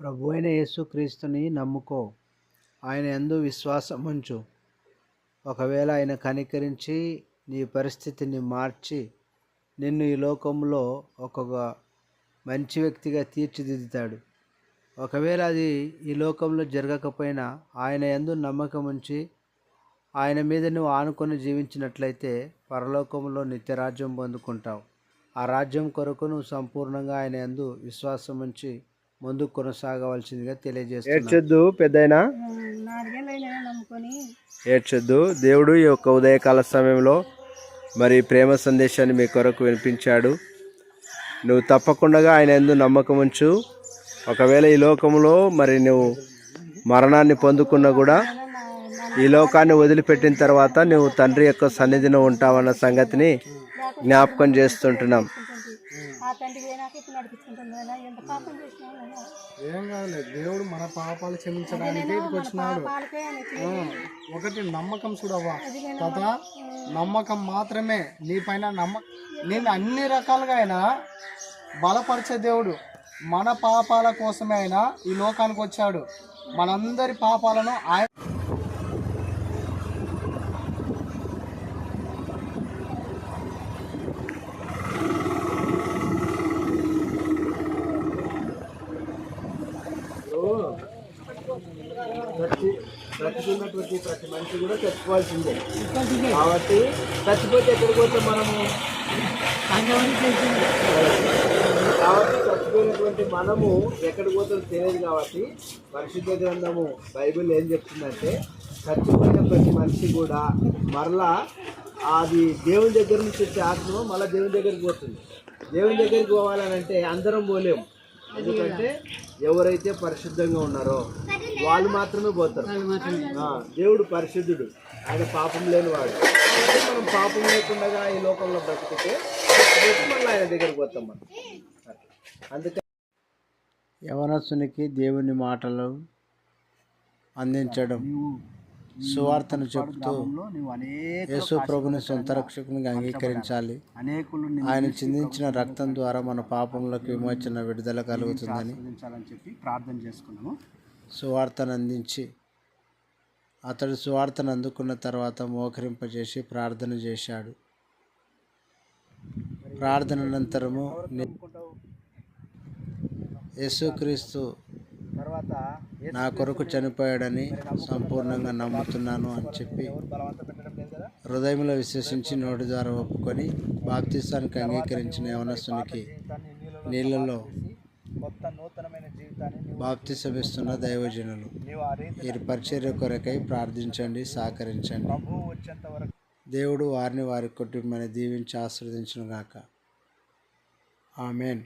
ప్రభు అయిన యేసుక్రీస్తుని నమ్ముకో. ఆయన ఎందు విశ్వాసం ఉంచు. ఒకవేళ ఆయన కనికరించి నీ పరిస్థితిని మార్చి నిన్ను ఈ లోకంలో ఒక మంచి వ్యక్తిగా తీర్చిదిద్దుతాడు. ఒకవేళ అది ఈ లోకంలో జరగకపోయినా ఆయన యందు నమ్మకం ఉంచి ఆయన మీద నువ్వు ఆనుకొని జీవించినట్లయితే పరలోకంలో నిత్యరాజ్యం పొందుకుంటావు. ఆ రాజ్యం కొరకు నువ్వు సంపూర్ణంగా ఆయన యందు విశ్వాసం ఉంచి ముందుకు కొనసాగవలసిందిగా తెలియజేస్తున్నాను ఏడ్చొద్దు పెద్దయినా. ఏడ్చొద్దు. దేవుడు ఈ యొక్క ఉదయకాల సమయంలో మరి ప్రేమ సందేశాన్ని మీ కొరకు వినిపించాడు. నువ్వు తప్పకుండా ఆయన ఎందు నమ్మకం ఉంచు. ఒకవేళ ఈ లోకంలో మరి నువ్వు మరణాన్ని పొందుకున్నా కూడా ఈ లోకాన్ని వదిలిపెట్టిన తర్వాత నువ్వు తండ్రి యొక్క సన్నిధిలో ఉంటావన్న సంగతిని జ్ఞాపకం చేస్తుంటున్నాం. ఆ తండ్రి పోయినాక ఇప్పుడు నడిపించుకుంటుంది నాయనా. ఎంత పాపం నాయనా. ఏం కాదులే దేవుడు మన పాపాలు క్షమించడానికి వచ్చినాడు. ఒకటి నమ్మకం చూడవ్వా? తాత నమ్మకం మాత్రమే. నీ పైన నమ్మ నేను అన్ని రకాలుగా అయినా బలపరిచే దేవుడు. మన పాపాల కోసమే అయినా ఈ లోకానికి వచ్చాడు. మనందరి పాపాలను ఆయన బ్రతికున్నటువంటి ప్రతి మనిషి కూడా చచ్చిపోవాల్సిందే కాబట్టి చచ్చిపోతే ఎక్కడికి పోతాం మనము? కాబట్టి చచ్చిపోయినటువంటి మనము ఎక్కడికి పోతుందో తెలియదు కాబట్టి పరిశుద్ధ గ్రంథము బైబిల్ ఏం చెప్తుందంటే చచ్చిపోయిన ప్రతి మనిషి కూడా మరలా అది దేవుని దగ్గర నుంచి వచ్చే ఆత్మ మళ్ళీ దేవుని దగ్గరికి పోతుంది. దేవుని దగ్గరికి పోవాలని అంటే అందరం పోలేము ఎందుకంటే ఎవరైతే పరిశుద్ధంగా ఉన్నారో వాళ్ళు మాత్రమే పోతారు. ఆ, దేవుడు పరిశుద్ధుడు. ఆయన పాపం లేనివాడు. అంటే మనం పాపం లేకుండా ఈ లోకంలో బ్రతికితే మళ్ళీ ఆయన దగ్గరికి పోతాం మనం. అందుకని యవనస్తునికి దేవుని మాటలు అందించడం. సువార్తను చెబుతూ యేసు ప్రభుని సొంత రక్షకునిగా అంగీకరించాలి. ఆయన చిందించిన రక్తం ద్వారా మన పాపములకు విమోచన విడుదల కలుగుతుందని చెప్పి ప్రార్థన చేసుకున్నాము. సువార్తను అందించి అతడు సువార్తను అందుకున్న తర్వాత మోకరింపజేసి ప్రార్థన చేశాడు. ప్రార్థన అనంతరము యేసుక్రీస్తు నా కొరకు చనిపోయాడని సంపూర్ణంగా నమ్ముతున్నాను అని చెప్పి హృదయంలో విశ్వసించి నోటి ద్వారా ఒప్పుకొని బాప్తిస్తానికి అంగీకరించిన యవనస్తునికి నీళ్ళలో బాప్తిసమిస్తున్న దైవజనులు. వీరి పరిచర్య కొరకై ప్రార్థించండి సహకరించండి. దేవుడు వారిని వారి కుటుంబాన్ని దీవించి ఆశీర్వదించును గాక ఆమెన్.